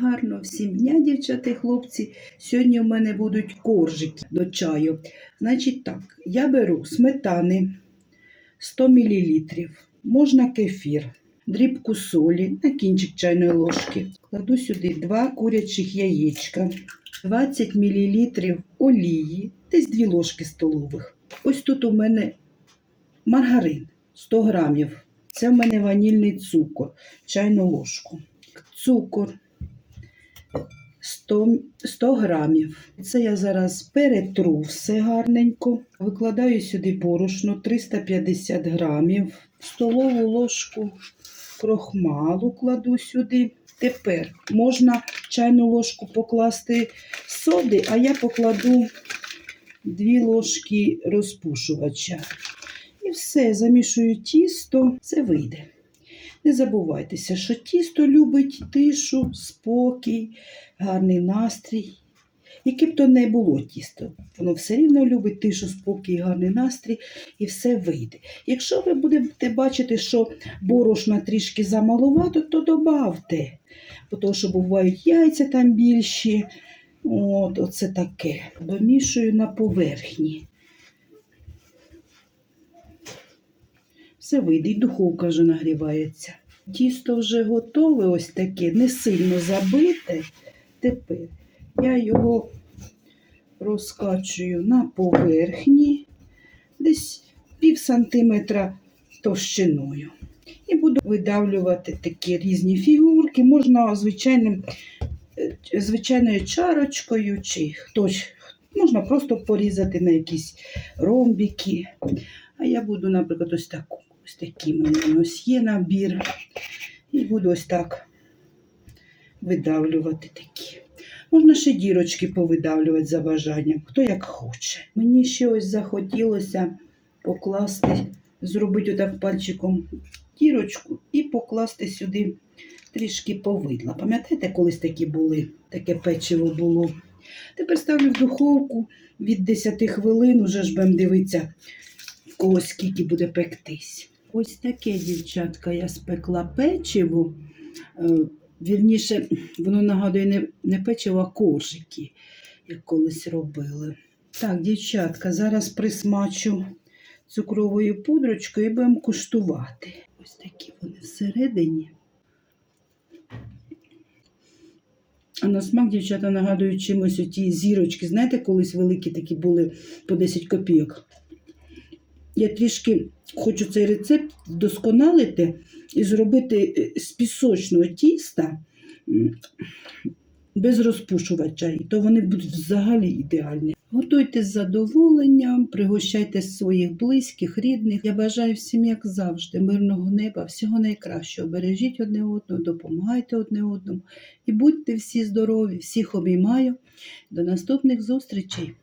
гарно, всім дня, дівчата і хлопці. Сьогодні у мене будуть коржики до чаю. Значить так, я беру сметани 100 мл, можна кефір, дрібку солі на кінчик чайної ложки. Кладу сюди два курячих яєчка, 20 мл олії, десь 2 ложки столових. Ось тут у мене маргарин 100 грамів. Це в мене ванільний цукор, чайну ложку. Цукор 100, 100 грамів. Це я зараз перетру все гарненько. Викладаю сюди борошно 350 грамів. Столову ложку крохмалу кладу сюди. Тепер можна чайну ложку покласти соди, а я покладу 2 ложки розпушувача. І все, замішую тісто, це вийде. Не забувайтеся, що тісто любить тишу, спокій, гарний настрій. Яке б то не було тісто, воно все рівно любить тишу, спокій, гарний настрій і все вийде. Якщо ви будете бачити, що борошна трішки замалувато, то добавте. Бо того, що бувають яйця там більші. От, оце таке. Домішую на поверхні. Все вийде, і духовка вже нагрівається. Тісто вже готове, ось таке, не сильно забите. Тепер я його розкачую на поверхні, десь пів сантиметра товщиною. І буду видавлювати такі різні фігурки. Можна звичайним, е, звичайною чарочкою, чи хтось, можна просто порізати на якісь ромбики. А я буду, наприклад, ось таку. Ось такий у ось є набір. І буду ось так видавлювати такі. Можна ще дірочки повидавлювати за бажанням, хто як хоче. Мені ще ось захотілося покласти, зробити отак пальчиком дірочку і покласти сюди трішки повидла. Пам'ятаєте, колись такі були, таке печиво було. Тепер ставлю в духовку від 10 хвилин, уже ж будемо дивитися, в кого скільки буде пектись. Ось таке, дівчатка, я спекла печиво. Е, Вірніше, воно нагадує не, не печиво, а коржики, як колись робили. Так, дівчатка, зараз присмачу цукровою пудрочкою і будемо куштувати. Ось такі вони всередині. А на смак, дівчата, нагадують чимось оті зірочки. Знаєте, колись великі такі були по 10 копійок. Я трішки хочу цей рецепт вдосконалити і зробити е, з пісочного тіста без розпушувача, і то вони будуть взагалі ідеальні. Готуйте з задоволенням, пригощайте своїх близьких, рідних. Я бажаю всім, як завжди, мирного неба, всього найкращого. Бережіть одне одного, допомагайте одне одному і будьте всі здорові, всіх обіймаю. До наступних зустрічей!